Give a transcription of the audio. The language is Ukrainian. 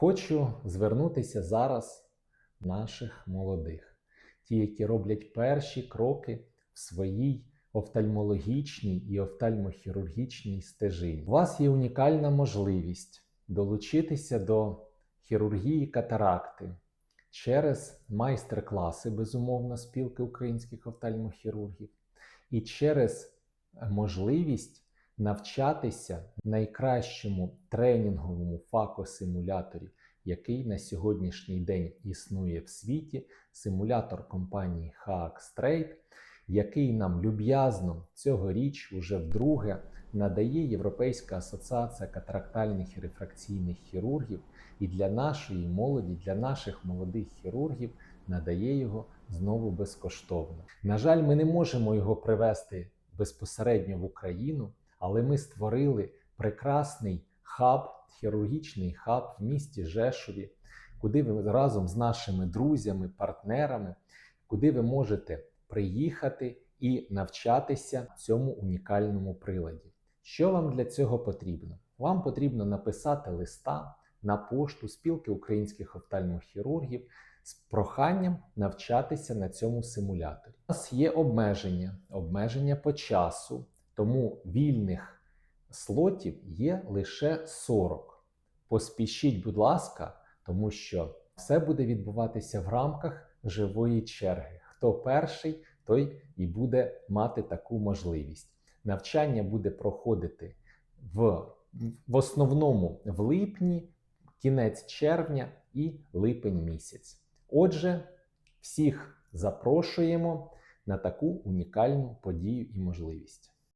Хочу звернутися зараз наших молодих, ті, які роблять перші кроки в своїй офтальмологічній і офтальмохірургічній стежині. У вас є унікальна можливість долучитися до хірургії катаракти через майстер-класи, безумовно, спілки українських офтальмохірургів, і через можливість навчатися найкращому тренінговому факосимуляторі, який на сьогоднішній день існує в світі, симулятор компанії Straight, який нам люб'язно цьогоріч уже вдруге надає Європейська асоціація катарактальних і рефракційних хірургів, і для нашої молоді, для наших молодих хірургів надає його знову безкоштовно. На жаль, ми не можемо його привезти безпосередньо в Україну, але ми створили прекрасний хаб, хірургічний хаб в місті Жешові, куди ви разом з нашими друзями, партнерами, куди ви можете приїхати і навчатися цьому унікальному приладі. Що вам для цього потрібно? Вам потрібно написати листа на пошту спілки українських офтальмохірургів з проханням навчатися на цьому симуляторі. У нас є обмеження, обмеження по часу, тому вільних слотів є лише 40. Поспішіть, будь ласка, тому що все буде відбуватися в рамках живої черги. Хто перший, той і буде мати таку можливість. Навчання буде проходити в, в основному в липні, кінець червня і липень місяць. Отже, всіх запрошуємо на таку унікальну подію і можливість.